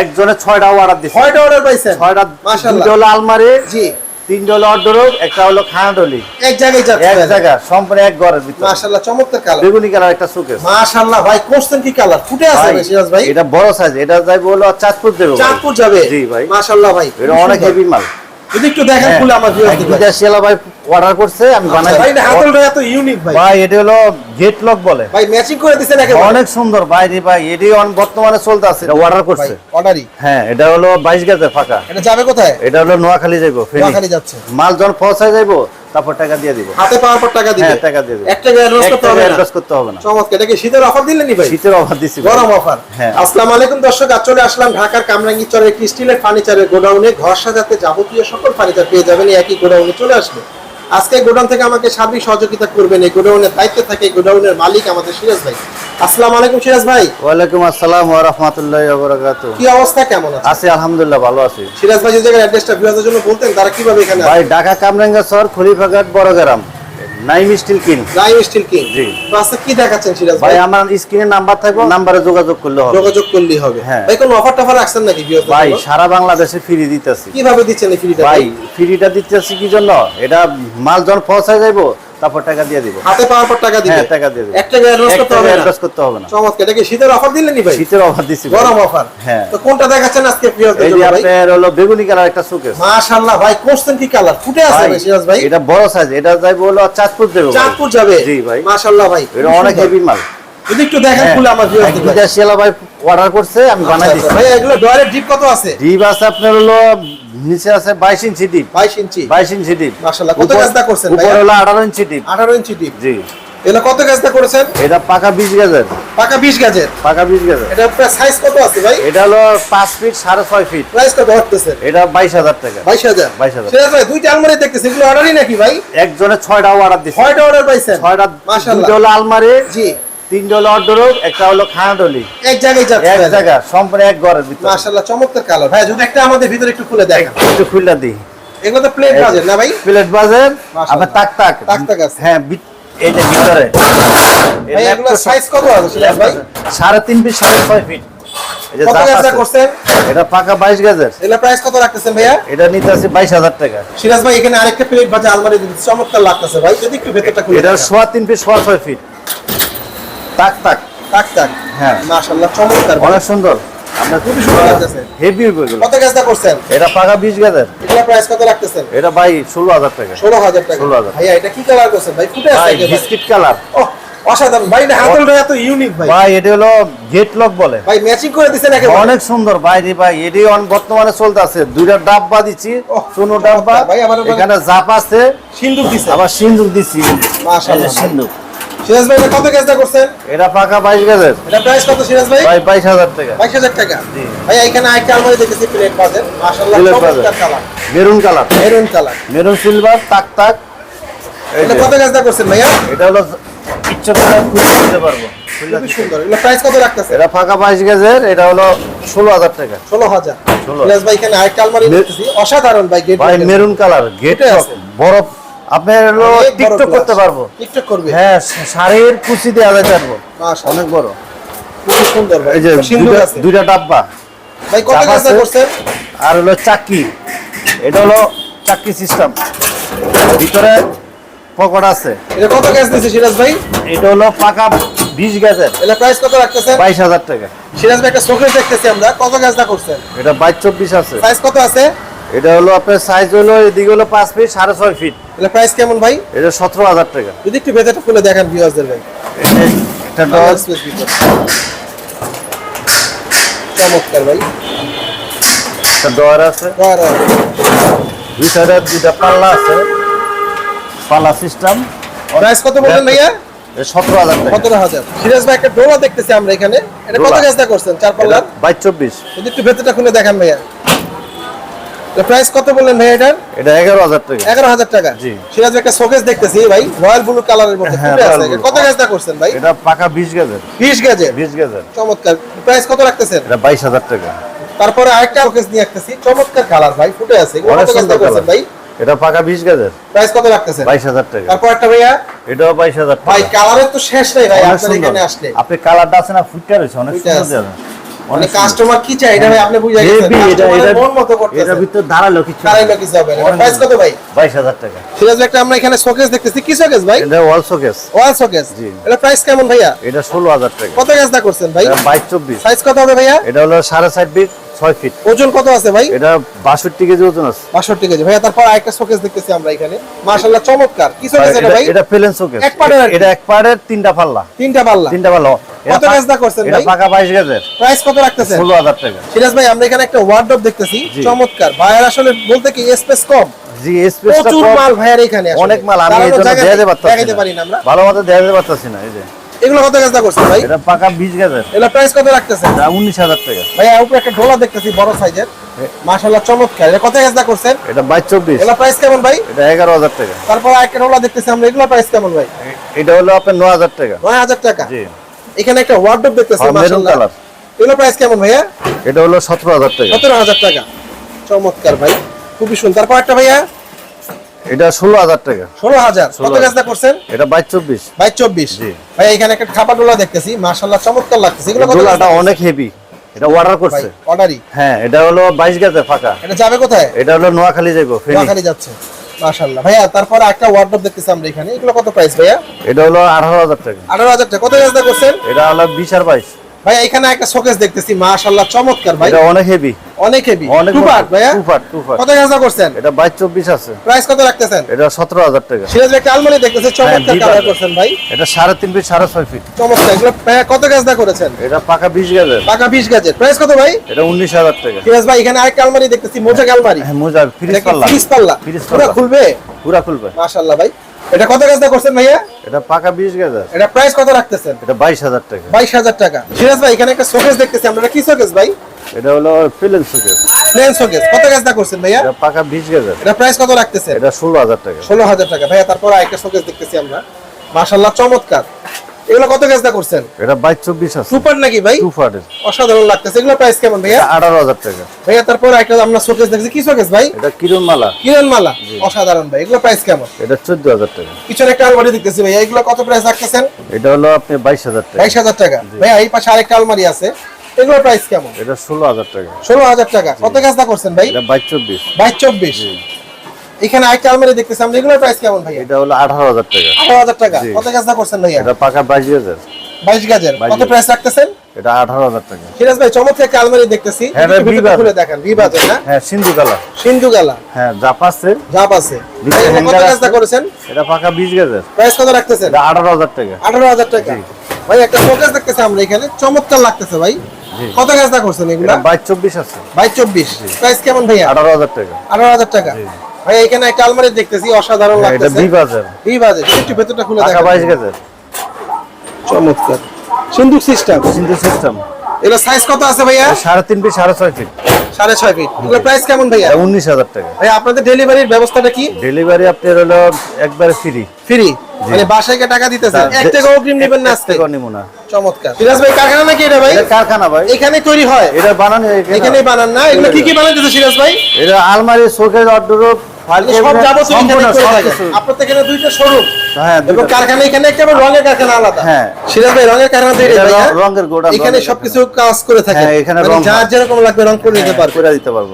একজনে ছয়টা অর্ডার দিচ্ছে ছয়টা অর্ডার পাইছে ছয়টা মাশাআল্লাহ। দুটো হলো আলমারি জি। তিনটা হলো অর্ডার একটা হলো খানাডলি এক জায়গায় যাচ্ছে এক জায়গা সম্পূর্ণ এক ঘরের ভিতর। মাশাআল্লাহ চমৎকার কালার বেগুনি কালার একটা সুকেস মাশাআল্লাহ ভাই কোশ্চেন কি কালার ফুটে আছে ভাই সিরাজ ভাই। এটা বড় সাইজ এটা যাই হলো চাঁদপুর যাবে। চাঁদপুর যাবে। জি ভাই। মাশাআল্লাহ ভাই এটা অনেক হেভি মাল। যদি একটু দেখেন হ্যাঁ, খুলে আমার ভিউয়ার এক ভাই অর্ডার করছে আমি বানাই ভাই হাতলটা এত ইউনিক ভাই। ভাই এটা হলো গেট লক বলে। ভাই ম্যাচিং করে দিছেন একেবারে। অনেক সুন্দর ভাই রে ভাই এটি অন- বর্তমানে চলতে আছে। অর্ডার করছে। অর্ডারই হ্যাঁ এটা হলো গেজের ফাঁকা। এটা যাবে কোথায়? এটা হলো নোয়াখালী যাইবো নোয়াখালী যাচ্ছে। মাল যখন পৌঁছায় যাইবো তারপর টাকা দিয়ে দিব। হাতে পাওয়ার পর টাকা দিবে? হ্যাঁ টাকা দিয়ে দিব। এক টাকা অ্যাডভান্স করতে হবে অ্যাডভান্স করতে হবে না। চমৎকার। এটা কি শীতের অফার দিলেনি ভাই? শীতের অফার দিছি গরম অফার। হ্যাঁ। আসসালামু আলাইকুম দর্শক আজ চলে আসলাম ঢাকার কামরাঙ্গি চরের একটি স্টিলের ফার্নিচারের গোডাউনে। ঘর সাজাতে যাবতীয় সকল ফার্নিচার পেয়ে যাবেন এই একই গোডাউনে চলে আসবে। আজকে গোডাউন থেকে আমাকে সার্বিক সহযোগিতা করবেন। এই গোডাউনের দায়িত্বে থাকে গোডাউনের মালিক আমাদের সিরাজ ভাই। আসসালামু আলাইকুম সিরাজ ভাই। ওয়ালাইকুম আসসালাম ওয়া রাহমাতুল্লাহি ওয়া বারাকাতুহু। কি অবস্থা কেমন আছে আছি আলহামদুলিল্লাহ ভালো আছি। সিরাজ ভাই যে জায়গায় অ্যাড্রেসটা ভিউয়ারদের জন্য বলতেন তারা কীভাবে এখানে ভাই ঢাকা কামরাঙ্গা শহর Khalifaghat Baragram. Naim steel king live steel king ji. আজকে কি দেখাচ্ছেন সিরাজ ভাই ভাই? আমার স্ক্রিনে নাম্বার থাকবে নাম্বারে যোগাযোগ করলে হবে। যোগাযোগ করলেই হবে। হ্যাঁ। ভাই কোনো অফার টফার রাখছেন নাকি ভিউয়ারদের ভাই সারা বাংলাদেশে ফ্রি দিতেছি। কীভাবে দিচ্ছেন এই ফ্রিটা ভাই ফ্রিটা দিতেছি কি জন্য? এটা মাল যখন পৌঁছায় যাইবো। তারপর টাকা দিয়ে দিব। হাতে পাওয়ার পর টাকা দিবে? হ্যাঁ, টাকা দিয়ে দিবে। এক টাকা অ্যাডভান্স করতে হবে না? অ্যাডভান্স করতে হবে না। চমৎকার। এটা কি শীতের অফার দিলেনি ভাই? শীতের অফার দিছি গরম অফার হ্যাঁ। তো কোনটা দেখাচ্ছেন আজকে প্রিয়দের এই জন্য ভাই? আপনার হলো বেগুনি কালার একটা সুকেস মাশাআল্লাহ ভাই কোশ্চেন কি কালার ফুটে আছে ভাই সিরাজ ভাই। এটা বড় সাইজ এটা যাইবে হলো চাঁদপুর দেবে। চাঁদপুর যাবে? জি ভাই। মাশাআল্লাহ ভাই। এটা অনেক হেভি মাল। যদি একটু দেখেন খুলে আমার ভিউয়ারদের ভাই বিদেশি এলা ভাই অর্ডার করছে আমি বানাই আচ্ছা, দিচ্ছি। আচ্ছা। ভাই এগুলো ডয়ারের ডিপ কত আছে? ডিপ আছে আপনার হলো নিচে আছে বাইশ ইঞ্চি ডিপ 22 ইঞ্চি। বাইশ ইঞ্চি ডিপ মাশাআল্লাহ, কত গাছটা করছেন উপর হলো আঠারো ইঞ্চি ডিপ 18 ইঞ্চি ডিপ জি। এগুলো কত গাছটা করেছেন? এটা পাকা বিশ গেজের পাকা 20 গাজের পাকা বিশ গেজের এটা আপনার সাইজ কত আছে ভাই? এটা হলো পাঁচ ফিট সাড়ে ছয় ফিট প্রাইস কত হচ্ছে? এটা বাইশ হাজার টাকা। 22000 22,000 সিরাজ ভাই দুইটা আলমারি দেখতেছি। এগুলো অর্ডারই নাকি ভাই? একজনে ছয়টা অর্ডার দিচ্ছে ছয়টা অর্ডার পাইছেন। ছয়টা মাশাআল্লাহ। দুটো হলো আলমারি। জি। তিনটা হলো অর্ডার একটা হলো খানাডলি এক জায়গায় যাচ্ছে এক জায়গা সম্পূর্ণ এক ঘরের ভিতরে। মাশাআল্লাহ চমৎকার কালার ভাই যদি একটা আমাদের ভিতরে একটু খুলে দেখেন। একটু খুললা দিই। এগুলো তো প্লেট এই- বাজে না ভাই? প্লেট বাজার। আবার তাক তাক। তাক তাক আছে। হ্যাঁ বি- ভিতরে। ভাই এগুলো সাইজ কত আছে ভাই? ফিট সাড়ে ছয় ফিট এটা পাকা বাইশ গেজের। এগুলো প্রাইস কত রাখতেছেন ভাইয়া? এটা নিতে আছে বাইশ হাজার টাকা। সিরাজ ভাই এখানে আরেকটা প্লেট বাজে আলমারি চমৎকার লাগতেছে ভাই যদি একটু ভেতরটা খুলে এটা এটা সোয়া তিন ফিট সোয়া ছয় ফিট তাক তাক টাক টাক হ্যাঁ। মাশাআল্লাহ চমৎকার অনেক সুন্দর। আপনার খুবই সুন্দর লাগতেছে। হেভি কত গাছটা করছেন? এটা পাকা বিশ গেজের এগুলো প্রাইস কত রাখতেছেন? এটা ভাই ষোলো হাজার টাকা। ষোলো হাজার টাকা। 16,000 ভাইয়া এটা কি কালার করছেন? ভাই ফুটে আছে ভাই বিস্কিট কালার ওহ, অসাধারণ। ভাই না হাতলটা এত ইউনিক ভাই। ভাই এটা হলো গেট লক বলে। ভাই ম্যাচিং করে দিছেন একেবারে। অনেক সুন্দর ভাই রে ভাই এটি অন- বর্তমানে চলতে আছে। দুইটা ডাব্বা দিচ্ছি ডাব্বা। ভাই, আমার এখানে জাপ আছে। সিন্দুক দিছে। আবার সিন্দুক দিচ্ছি মাশাআল্লাহ। এই সিন্দুক। সিরাজ ভাই এটা কত গাছটা করছেন এটা পাকা বাইশ গেজের এটা প্রাইস কত সিরাজ ভাই? ভাই বাইশ হাজার টাকা। বাইশ হাজার টাকা। জি। ভাই এখানে আরেকটা আলমারি দেখেছি প্লেট বাজেন মাশাআল্লাহ চমৎকার colour. Maroon colour. Maroon colour. Maroon silver তাক তাক। এটা কত গাছটা করছেন ভাইয়া? এটা হলো ইচ্ছা করে খুলে দিতে পারব। খুবই সুন্দর। এগুলো প্রাইস কত রাখতেছে এটা ফাঁকা বাইশ গেজের এটা হলো ষোলো হাজার টাকা। ষোলো হাজার। 16,000 সিরাজ ভাই এখানে আরেকটা আলমারি দেখতেছি। অসাধারণ ভাই গেট ভাই মেরুন কালার গেট। বরফ আপনার হলো টিকটক করতে পারব। টিকটক করবে? হ্যাঁ শাড়ির কুচি দিয়ে আলাদা পারব অনেক বড়। খুবই সুন্দর ভাই। এই যে দুইটা- ডাব্বা। ভাই কত চাপ করছেন? আর হলো চাক্কি এটা হলো চাক্কি সিস্টেম ভিতরে পকট আছে। এটা কত গাছ দিছে সিরাজ ভাই? এটা হলো পাকা বিশ গ্যাসের। এটা প্রাইস কত রাখতেছেন বাইশ হাজার টাকা। সিরাজ ভাই একটা শোকেস দেখতেছি আমরা। কত গাছটা করছেন? এটা বাইশ চব্বিশ আছে। সাইজ কত আছে? এটা হলো আপনার সাইজ হলো এদিকে হলো পাঁচ ফিট সাড়ে ছয় ফিট এটা প্রাইস কেমন ভাই? এটা সতেরো হাজার টাকা। যদি একটু ভেতরটা খুলে দেখেন ভাই। এটা স্পেস ভিতর চমৎকার ভাই। একটা ডয়ার আছে। আর, আর, দুই সাইডে দুইটা পাল্লা আছে। পাল্লা সিস্টেম প্রাইস কত বললেন ভাইয়া? সতেরো হাজার সতেরো হাজার। সিরাজ ভাই একটা ডোলা দেখতেছি আমরা এখানে। এটা কত। গাছটা করছেন? চার পাল্লার? বাইশ চব্বিশ। যদি একটু ভেতরটা খুলে দেখেন ভাইয়া। প্রাইস কত বললেন ভাই এটার? এটা এগারো হাজার টাকা। এগারো হাজার টাকা। জি। সিরাজ একটা শোকেস দেখতেছি ভাই রয়্যাল ব্লু কালারের মধ্যে হ্যাঁ, আছে। কত গাছটা করছেন ভাই? এটা পাকা বিশ গেজের বিশ গেজে বিশ গেজের চমৎকার। প্রাইস কত রাখতেছেন? এটা বাইশ হাজার টাকা। তারপরে আরেকটা শোকেস নিয়ে আসতেছি। চমৎকার কালার ভাই ফুটে আছে। অনেক কত সুন্দর করছেন ভাই? এটা পাকা বিশ গেজের প্রাইস কত রাখতেছেন? বাইশ হাজার টাকা। তারপর একটা ভাইয়া? এটাও বাইশ হাজার ভাই টাকা কালারের তো শেষ নেই ভাই অনেক আপনার এখানে আসলে। আপনি কালারটা আছে না রয়েছে অনেক ফুটে সুন্দর আছে। দেওয়া। মানে অনেক কাস্টমার কি চায়? এটা ভাই আপনি বুঝাই এটা এটা মন মতো করতেছেন এটা ভিতর দাঁড়াল কিছু। কারাইলো কিছু হবে প্রাইস কত ভাই? বাইশ হাজার টাকা। ঠিক আছে একটা আমরা এখানে শোকেস দেখতেছি। কি শোকেস ভাই? এটা ওয়াল শোকেস ওয়াল শোকেস জি। এটা প্রাইস কেমন ভাইয়া? এটা ষোলো হাজার টাকা। কত গ্যাস দা করছেন ভাই? এটা বাইশ চব্বিশ। সাইজ কত হবে ভাইয়া? এটা হলো সাড়ে ষাট ফিট ছয় ফিট ওজন কত আছে ভাই? এটা বাষট্টি কেজি ওজন আছে। বাষট্টি কেজি। ভাইয়া তারপর আরেকটা শোকেস দেখতেছি আমরা এখানে। চমৎকার। কি শোকেস এটা ভাই? এটা- প্লেন শোকেস এক এটা এক পাড়ের তিনটা পাল্লা। তিনটা পাল্লা। তিনটা পাল্লা। কত করছেন এটা পাকা বাইশ গেজের। প্রাইস কত রাখতেছেন? ষোলো হাজার টাকা। সিরাজ ভাই আমরা এখানে একটা ওয়ার্ডরোব দেখতেছি। চমৎকার। ভাইয়ার আসলে বলতে কি স্পেস কম। জি স্পেসটা প্রচুর মাল ভাইয়ার এখানে। অনেক মাল আমি এই দাঁড়ানোর জন্য জায়গা দেখাতে নেই, পারতাছি দেখাতে পারি না আমরা। ভালো মতো দেখাতে পারতাছি না এই যে। এগুলো কত গ্যাস দা ভাই? এটা পাকা বিশ গেজের। এগুলো প্রাইস কত রাখতেছেন? এটা উনিশ হাজার টাকা। ভাইয়া উপরে একটা ঢোলা দেখতেছি বড় সাইজের মাশাআল্লাহ চমৎকার। এটা কত দা করছেন? এটা বাইশ চব্বিশ এগুলো প্রাইস কেমন ভাই? এটা এগারো হাজার টাকা। তারপর আরেকটা ঢোলা দেখতেছি আমরা এগুলো প্রাইস কেমন ভাই? এটা হলো আপনার নয় হাজার টাকা। নয় হাজার টাকা? জি। এখানে একটা ওয়ার্ডরোব দেখতেছি আর মাশাআল্লাহ। এগুলো প্রাইস কেমন ভাইয়া? এটা হলো সতেরো হাজার টাকা। সতেরো হাজার টাকা। চমৎকার ভাই খুবই সুন্দর। তারপর একটা ভাইয়া এটা ষোলো হাজার টাকা। ষোলো হাজার। কত 16,000 গাছটা করছেন? এটা বাইশ চব্বিশ বাইশ চব্বিশ। ভাই এখানে একটা খাবার ডোলা দেখতেছি। মাশাল্লাহ চমৎকার লাগতেছে। এগুলো দোলাটা অনেক হেভি এটা অর্ডার করছে। অর্ডারই হ্যাঁ এটা হলো বাইশ গেজের ফাঁকা। এটা যাবে কোথায়? এটা হলো নোয়াখালী ফেনী। নোয়াখালী যাচ্ছে। মাশাল্লাহ ভাইয়া তারপরে একটা ওয়ার্ডরোব দেখতেছি আমরা এখানে। এগুলো কত প্রাইস ভাইয়া? এটা হলো আঠারো হাজার টাকা। আঠারো হাজার টাকা। কত গাছটা করছেন? এটা হলো বিশ আর বাইশ। ভাই এখানে একটা শোকেস দেখতেছি। মাশাল্লাহ চমৎকার ভাই। এটা অনেক হেভি অনেক হেভি টু পার্ট ভাইয়া? টু পার্ট টু পার্ট কত গাছটা করছেন? এটা বাইশ চব্বিশ আছে। প্রাইস কত রাখতেছেন? এটা সতেরো হাজার টাকা। সিরাজ ভাই দেখতেছে চমৎকার কালার করছেন ভাই। এটা সাড়ে তিন ফিট সাড়ে ছয় ফিট। চমৎকার। এগুলো ভাইয়া কত গাছটা করেছেন? এটা পাকা বিশ গেজের পাকা বিশ গাছের প্রাইস কত ভাই? এটা উনিশ হাজার টাকা। ফিরাজ ভাই এখানে আরেকটা আলমারি দেখতেছি মোজাক আলমারি। হ্যাঁ মোজা ফ্রিজ পাল্লা। ফ্রিজ পাল্লা? পুরো খুলবে? পুরা খুলবে। মাশাআল্লাহ ভাই। এটা কত গাছটা করছেন ভাইয়া? এটা পাকা বিশ গেজের এটা প্রাইস কত রাখতেছেন? এটা বাইশ হাজার টাকা। বাইশ হাজার টাকা। সিরাজ ভাই এখানে একটা শোকেস দেখতেছি আমরা কি শোকেস ভাই? এটা হলো প্লেন প্লেন শোকেস। কত গাছটা করছেন ভাইয়া? এটা পাকা বিশ গেজের। এটা প্রাইস কত রাখতেছেন? এটা ষোলো হাজার টাকা। ষোলো হাজার টাকা। ভাইয়া তারপর আরেকটা শোকেস দেখতেছি আমরা। মাশাআল্লাহ চমৎকার। এগুলো কত গাছটা করছেন? এটা বাইশ চব্বিশ আছে। সুপার নাকি ভাই? ফাটের অসাধারণ লাগতেছে। এগুলো প্রাইস কেমন ভাইয়া? আঠারো হাজার টাকা। ভাইয়া তারপর একটা আমরা শোকেস দেখছি কি শোকেস ভাই? এটা কিরণ মালা কিরণ মালা অসাধারণ ভাই। এগুলো প্রাইস কেমন? এটা চোদ্দ হাজার টাকা। পিছনে একটা আলমারি দেখতেছি ভাইয়া। এগুলো কত প্রাইস রাখতেছেন? এটা হলো আপনি বাইশ হাজার টাকা। বাইশ হাজার টাকা। ভাইয়া এই পাশে আরেকটা আলমারি আছে। এগুলোর প্রাইস কেমন? এটা ষোলো হাজার টাকা। ষোলো হাজার টাকা। কত করছেন ভাই? এটা বাইশ চব্বিশ। বাইশ চব্বিশ। এখানে আরেকটা আলমারি দেখতেছি আমরা এগুলোর প্রাইস কেমন ভাইয়া? এটা হলো আঠারো হাজার টাকা। আঠারো হাজার টাকা। কত করছেন ভাইয়া? এটা পাকা বাইশ গেজের। বাইশ গাজের। বাইশ কত প্রাইস রাখতেছেন? এটা আঠারো হাজার টাকা। সিরাজ ভাই চমৎকার একটা আলমারি দেখতেছি। হ্যাঁ। খুলে দেখেন বিবাজের না? হ্যাঁ সিন্ধু কালা। সিন্ধু গালা হ্যাঁ জাপ আছে। জাপ ভাই, কত করেছেন? এটা পাকা বিশ গেজের। প্রাইস কত রাখতেছেন? এটা আঠারো হাজার টাকা। আঠারো হাজার টাকা। ভাই একটা শোকেস দেখতেছি আমরা এখানে। চমৎকার লাগতেছে ভাই। কত গাছটা করছেন এগুলো? বাইশ চব্বিশ আছে। বাইশ চব্বিশ। প্রাইস কেমন ভাইয়া? আঠারো হাজার টাকা। আঠারো হাজার টাকা। ভাই এখানে একটা আলমারি দেখতেছি অসাধারণ লাগছে এটা বি বাজার। বি বাজার। একটু ভেতরটা খুলে দেখেন। বাইশ গেজের চমৎকার। সিন্ধুক সিস্টেম সিন্ধু সিস্টেম এটা সাইজ কত আছে ভাইয়া? সাড়ে তিন ফিট সাড়ে ছয় ফিট এগুলো প্রাইস কেমন ভাইয়া? উনিশ হাজার টাকা। ভাই আপনাদের ডেলিভারির ব্যবস্থাটা কি? ডেলিভারি আপনার হলো একবারে ফ্রি ফ্রি মানে বাসায় টাকা দিতেছেন? এক টাকা অগ্রিম নেবেন না আজকে? নিব না। চমৎকার। সিরাজ ভাই কারখানা নাকি এটা ভাই? কারখানা ভাই। এখানে তৈরি হয়? এটা বানানো এখানেই বানান না? এগুলো কি কি বানাইতেছে সিরাজ ভাই? এটা আলমারি শোকেজ অর্ডার সব যাবতীয় এখানে করে থাকে। কিছু। আপনার তো এখানে দুইটা শোরুম। হ্যাঁ এবং কারখানা এখানে একটা রঙের কারখানা আলাদা। হ্যাঁ। সিরাজ ভাই রঙের কারখানা হ্যাঁ? রঙের গোডাউন, এখানে সবকিছু কাজ করে থাকে। হ্যাঁ, এখানে মানে রং যার যেরকম লাগবে রং করে দিতে পারবে। করে দিতে পারব।